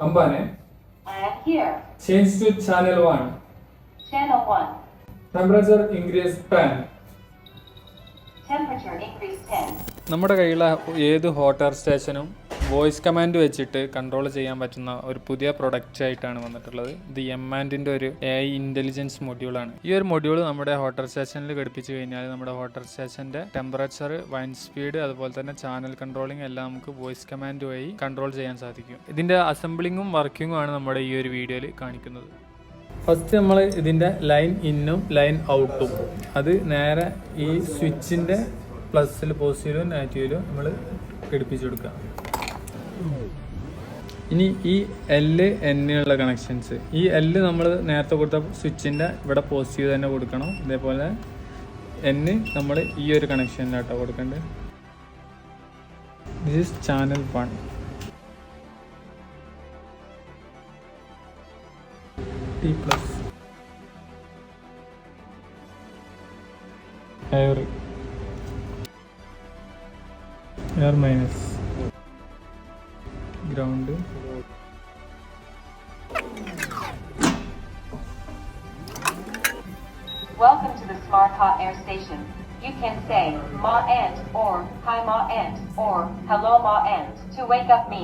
Ambane, I am here. change to channel 1. Channel 1. Temperature increase 10. Temperature increase 10. നമ്മുടെ കയ്യിലുള്ള ഏത് hotter സ്റ്റേഷനും voice command വെച്ചിട്ട് കൺട്രോൾ ചെയ്യാൻ പറ്റുന്ന ഒരു പുതിയ പ്രൊഡക്റ്റ് ആയിട്ടാണ് വന്നിട്ടുള്ളത്. ഇത് എം ആൻഡിന്റെ ഒരു എ ഐ ഇന്റലിജൻസ് മൊഡ്യൂളാണ് ഈ ഒരു മൊഡ്യൂൾ നമ്മുടെ ഹോട്ടർ സ്റ്റേഷനിൽ ഘടിപ്പിച്ച് കഴിഞ്ഞാൽ നമ്മുടെ ഹോട്ടർ സ്റ്റേഷന്റെ ടെമ്പറേച്ചർ വൈൻ സ്പീഡ് അതുപോലെ തന്നെ ചാനൽ കൺട്രോളിംഗ് എല്ലാം നമുക്ക് വോയിസ് കമാൻഡ് വഴി കൺട്രോൾ ചെയ്യാൻ സാധിക്കും. ഇതിന്റെ അസംബ്ലിങ്ങും വർക്കിങ്ങും ആണ് നമ്മുടെ ഈ ഒരു വീഡിയോയിൽ കാണിക്കുന്നത്. ഫസ്റ്റ് നമ്മൾ ഇതിന്റെ ലൈൻ ഇന്നും ലൈൻ ഔട്ടും അത് നേരെ ഈ സ്വിച്ചിന്റെ പ്ലസ്സിൽ പോസിറ്റീവിലും നെഗറ്റീവിലും നമ്മൾ ഘടിപ്പിച്ചു കൊടുക്കുക. ഇനി ഈ എൽ എന്നുള്ള കണക്ഷൻസ് ഈ എൽ നമ്മൾ നേരത്തെ കൊടുത്ത സ്വിച്ചിന്റെ ഇവിടെ പോസിറ്റീവ് തന്നെ കൊടുക്കണം. ഇതേപോലെ എന്ന് നമ്മൾ ഈ ഒരു കണക്ഷനിലാട്ടോ കൊടുക്കേണ്ടത് this is channel one T plus air air minus Ground Welcome to the Smart Hot Air Station. You can say Ma Ant or Hi Ma Ant or Hello Ma Ant to wake up me.